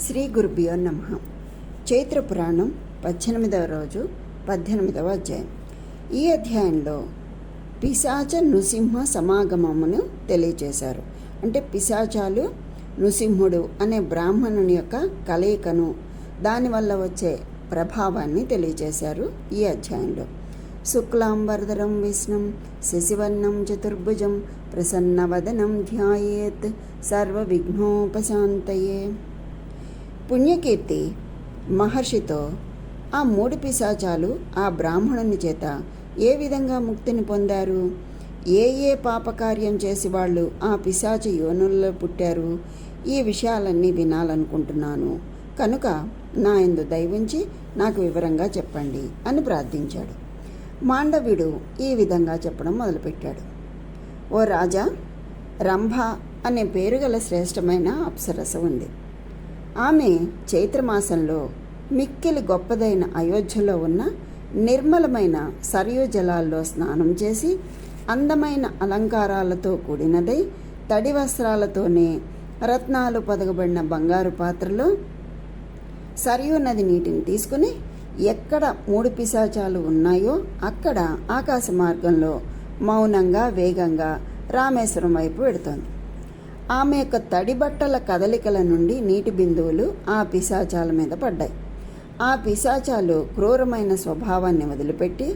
శ్రీ గురుభ్యో నమ. చైత్ర పురాణం పద్దెనిమిదవ రోజు పద్దెనిమిదవ అధ్యాయం. ఈ అధ్యాయంలో పిశాచ నృసింహ సమాగమమును తెలియజేశారు అంటే పిశాచాలు నృసింహుడు అనే బ్రాహ్మణుని యొక్క కలయికను దానివల్ల వచ్చే ప్రభావాన్ని తెలియజేశారు ఈ అధ్యాయంలో. శుక్లాంబరధరం విష్ణుం శశివర్ణం చతుర్భుజం ప్రసన్నవదనం ధ్యాయేత్ సర్వవిఘ్నోపశాంతయే. పుణ్యకీర్తి మహర్షితో ఆ మూడు పిశాచాలు ఆ బ్రాహ్మణుని చేత ఏ విధంగా ముక్తిని పొందారు? ఏ ఏ పాపకార్యం చేసి వాళ్ళు ఆ పిశాచ యోనుల్లో పుట్టారు? ఈ విషయాలన్నీ వినాలనుకుంటున్నాను. కనుక నా ఎందు దయవుంచి నాకు వివరంగా చెప్పండి అని ప్రార్థించాడు. మాండవ్యుడు ఈ విధంగా చెప్పడం మొదలుపెట్టాడు. ఓ రాజా రంభ అనే పేరు గల శ్రేష్టమైన అప్సరస ఉంది. ఆమె చైత్రమాసంలో మిక్కిలి గొప్పదైన అయోధ్యలో ఉన్న నిర్మలమైన సరయూ జలాల్లో స్నానం చేసి అందమైన అలంకారాలతో కూడినదై తడి వస్త్రాలతోనే రత్నాలు పొదగబడిన బంగారు పాత్రలో సరియు నది నీటిని తీసుకుని ఎక్కడ మూడు పిశాచాలు ఉన్నాయో అక్కడ ఆకాశ మార్గంలో మౌనంగా వేగంగా రామేశ్వరం వైపు వెడుతోంది. ఆమె యొక్క తడి బట్టల కదలికల నుండి నీటి బిందువులు ఆ పిశాచాల మీద పడ్డాయి. ఆ పిశాచాలు క్రూరమైన స్వభావాన్ని వదిలిపెట్టి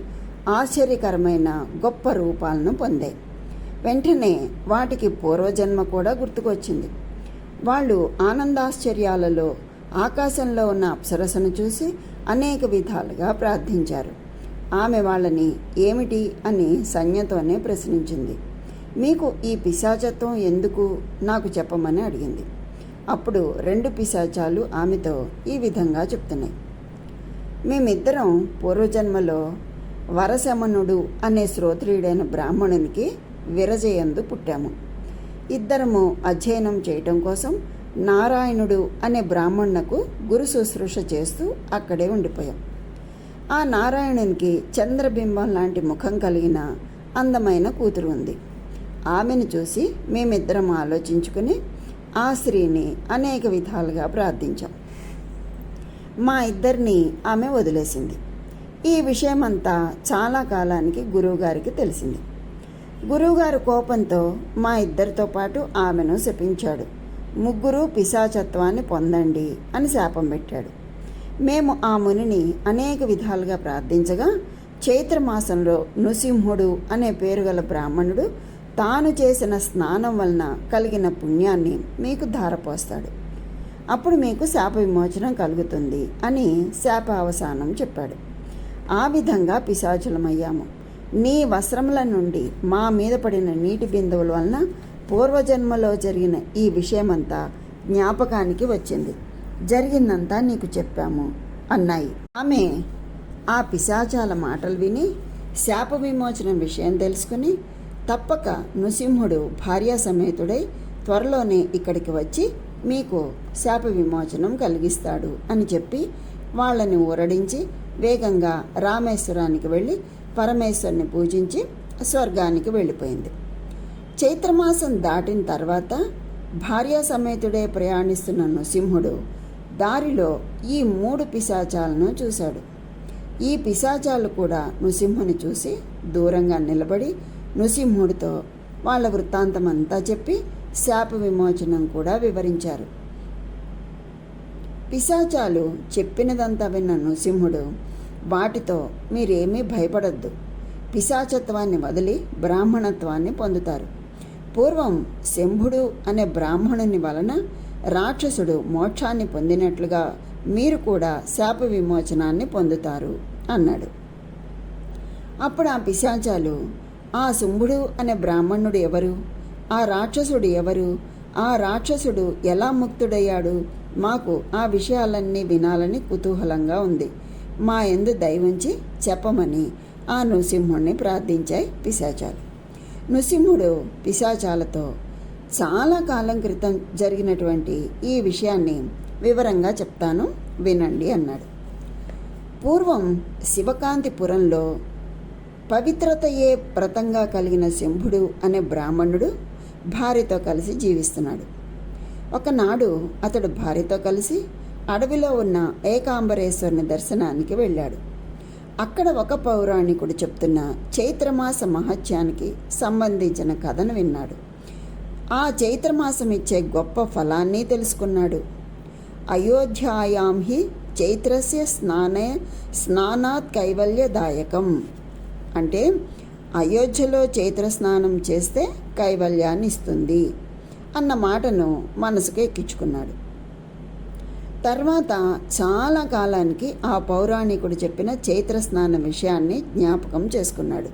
ఆశ్చర్యకరమైన గొప్ప రూపాలను పొందాయి. వెంటనే వాటికి పూర్వజన్మ కూడా గుర్తుకొచ్చింది. వాళ్ళు ఆనందాశ్చర్యాలలో ఆకాశంలో ఉన్న అప్సరసను చూసి అనేక విధాలుగా ప్రార్థించారు. ఆమె వాళ్ళని ఏమిటి అని సంజ్ఞతోనే ప్రశ్నించింది. మీకు ఈ పిశాచత్వం ఎందుకు? నాకు చెప్పమని అడిగింది. అప్పుడు రెండు పిశాచాలు ఆమెతో ఈ విధంగా చెప్తున్నాయి. మేమిద్దరం పూర్వజన్మలో వరశమనుడు అనే శ్రోత్రియుడైన బ్రాహ్మణునికి విరజయందు పుట్టాము. ఇద్దరము అధ్యయనం చేయటం కోసం నారాయణుడు అనే బ్రాహ్మణునకు గురు శుశ్రూష చేస్తూ అక్కడే ఉండిపోయాం. ఆ నారాయణునికి చంద్రబింబం లాంటి ముఖం కలిగిన అందమైన కూతురు ఉంది. ఆమెను చూసి మేమిద్దరం ఆలోచించుకుని ఆ స్త్రీని అనేక విధాలుగా ప్రార్థించాం. మా ఇద్దరిని ఆమె వదిలేసింది. ఈ విషయమంతా చాలా కాలానికి గురువుగారికి తెలిసింది. గురువుగారు కోపంతో మా ఇద్దరితో పాటు ఆమెను శపించాడు. ముగ్గురు పిశాచత్వాన్ని పొందండి అని శాపం పెట్టాడు. మేము ఆ మునిని అనేక విధాలుగా ప్రార్థించగా చైత్రమాసంలో నృసింహుడు అనే పేరు గల బ్రాహ్మణుడు తాను చేసిన స్నానం వలన కలిగిన పుణ్యాన్ని మీకు ధారపోస్తాడు. అప్పుడు మీకు శాప విమోచనం కలుగుతుంది అని శాప అవసానం చెప్పాడు. ఆ విధంగా పిశాచులమయ్యాము. నీ వస్త్రముల నుండి మా మీద పడిన నీటి బిందువుల వలన పూర్వజన్మలో జరిగిన ఈ విషయమంతా జ్ఞాపకానికి వచ్చింది. జరిగిందంతా నీకు చెప్పాము అన్నాయి. ఆమె ఆ పిశాచాల మాటలు విని శాప విమోచనం విషయం తెలుసుకుని తప్పక నృసింహుడు భార్యా సమేతుడై త్వరలోనే ఇక్కడికి వచ్చి మీకు శాప విమోచనం కలిగిస్తాడు అని చెప్పి వాళ్ళని ఊరడించి వేగంగా రామేశ్వరానికి వెళ్ళి పరమేశ్వరుని పూజించి స్వర్గానికి వెళ్ళిపోయింది. చైత్రమాసం దాటిన తర్వాత భార్యా సమేతుడే ప్రయాణిస్తున్న నృసింహుడు దారిలో ఈ మూడు పిశాచాలను చూశాడు. ఈ పిశాచాలు కూడా నృసింహుని చూసి దూరంగా నిలబడి నృసింహుడితో వాళ్ళ వృత్తాంతం అంతా చెప్పి శాప విమోచనం కూడా వివరించారు. పిశాచాలు చెప్పినదంతా విన్న నృసింహుడు వాటితో మీరేమీ భయపడొద్దు. పిశాచత్వాన్ని వదిలి బ్రాహ్మణత్వాన్ని పొందుతారు. పూర్వం శంభుడు అనే బ్రాహ్మణుని వలన రాక్షసుడు మోక్షాన్ని పొందినట్లుగా మీరు కూడా శాప విమోచనాన్ని పొందుతారు అన్నాడు. అప్పుడు ఆ పిశాచాలు ఆ శుంభుడు అనే బ్రాహ్మణుడు ఎవరు? ఆ రాక్షసుడు ఎవరు? ఆ రాక్షసుడు ఎలా ముక్తుడయ్యాడు? మాకు ఆ విషయాలన్నీ వినాలని కుతూహలంగా ఉంది. మా ఎందు దయవుంచి చెప్పమని ఆ నృసింహుణ్ణి ప్రార్థించాయి పిశాచాలు. నృసింహుడు పిశాచాలతో చాలా కాలం క్రితం జరిగినటువంటి ఈ విషయాన్ని వివరంగా చెప్తాను వినండి అన్నాడు. పూర్వం శివకాంతిపురంలో పవిత్రతయే వ్రతంగా కలిగిన శంభుడు అనే బ్రాహ్మణుడు భార్యతో కలిసి జీవిస్తున్నాడు. ఒకనాడు అతడు భార్యతో కలిసి అడవిలో ఉన్న ఏకాంబరేశ్వరుని దర్శనానికి వెళ్ళాడు. అక్కడ ఒక పౌరాణికుడు చెప్తున్న చైత్రమాస మహత్యానికి సంబంధించిన కథను విన్నాడు. ఆ చైత్రమాసం ఇచ్చే గొప్ప ఫలాన్ని తెలుసుకున్నాడు. అయోధ్యాయాం హి చైత్రస్య స్నానే స్నానాత్ కైవల్యదాయకం. అంటే అయోధ్యలో చైత్ర స్నానం చేస్తే కైవల్యాన్ని ఇస్తుంది అన్న మాటను మనసుకు ఎక్కించుకున్నాడు. తర్వాత చాలా కాలానికి ఆ పౌరాణికుడు చెప్పిన చైత్ర స్నానం విషయాన్ని జ్ఞాపకం చేసుకున్నాడు.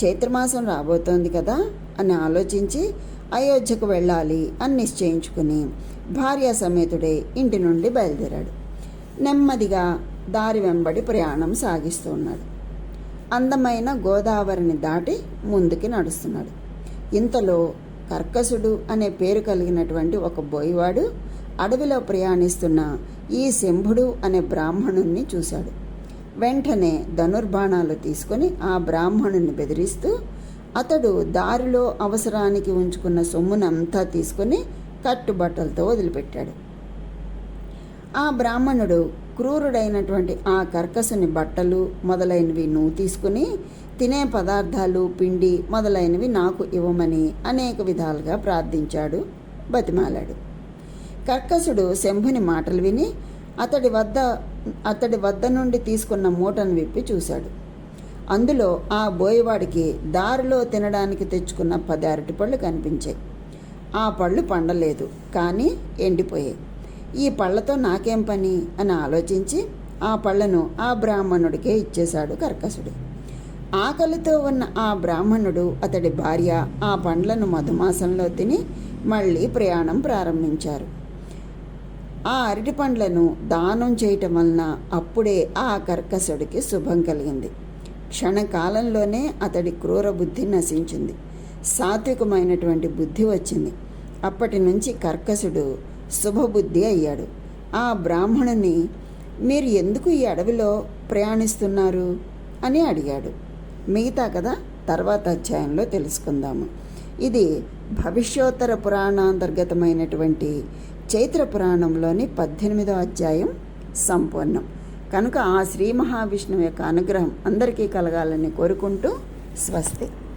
చైత్రమాసం రాబోతోంది కదా అని ఆలోచించి అయోధ్యకు వెళ్ళాలి అని నిశ్చయించుకుని భార్యా సమేతుడే ఇంటి నుండి బయలుదేరాడు. నెమ్మదిగా దారి వెంబడి ప్రయాణం సాగిస్తూ ఉన్నాడు. అందమైన గోదావరిని దాటి ముందుకి నడుస్తున్నాడు. ఇంతలో కర్కసుడు అనే పేరు కలిగినటువంటి ఒక బోయివాడు అడవిలో ప్రయాణిస్తున్న ఈ శంభుడు అనే బ్రాహ్మణుణ్ణి చూశాడు. వెంటనే ధనుర్బాణాలు తీసుకొని ఆ బ్రాహ్మణుని బెదిరిస్తూ అతడు దారిలో అవసరానికి ఉంచుకున్న సొమ్మునంతా తీసుకొని కట్టుబట్టలతో వదిలిపెట్టాడు. ఆ బ్రాహ్మణుడు క్రూరుడైనటువంటి ఆ కర్కసుని బట్టలు మొదలైనవి నువ్వు తీసుకుని తినే పదార్థాలు పిండి మొదలైనవి నాకు ఇవ్వమని అనేక విధాలుగా ప్రార్థించాడు బతిమాలాడు. కర్కసుడు శంభుని మాటలు విని అతడి వద్ద అతడి వద్ద నుండి తీసుకున్న మూటను విప్పి చూశాడు. అందులో ఆ బోయవాడికి దారిలో తినడానికి తెచ్చుకున్న పది అరటి పళ్ళు కనిపించాయి. ఆ పళ్ళు పండలేదు కానీ ఎండిపోయాయి. ఈ పళ్ళతో నాకేం పని? అని ఆలోచించి ఆ పళ్ళను ఆ బ్రాహ్మణుడికే ఇచ్చేశాడు కర్కసుడు ఆకలితో ఉన్న ఆ బ్రాహ్మణుడు అతడి భార్య ఆ పండ్లను మధుమాసంలో తిని మళ్ళీ ప్రయాణం ప్రారంభించారు. ఆ అరటి పండ్లను దానం చేయటం వలన అప్పుడే ఆ కర్కసుడికి శుభం కలిగింది. క్షణకాలంలోనే అతడి క్రూర బుద్ధి నశించింది. సాత్వికమైనటువంటి బుద్ధి వచ్చింది. అప్పటి నుంచి కర్కసుడు శుభబుద్ధి అయ్యాడు. ఆ బ్రాహ్మణుని మీరు ఎందుకు ఈ అడవిలో ప్రయాణిస్తున్నారు? అని అడిగాడు. మిగతా కదా తర్వాత అధ్యాయంలో తెలుసుకుందాము. ఇది భవిష్యోత్తర పురాణాంతర్గతమైనటువంటి చైత్ర పురాణంలోని పద్దెనిమిదో అధ్యాయం సంపూర్ణం. కనుక ఆ శ్రీ మహావిష్ణువు యొక్క అనుగ్రహం అందరికీ కలగాలని కోరుకుంటూ స్వస్తి.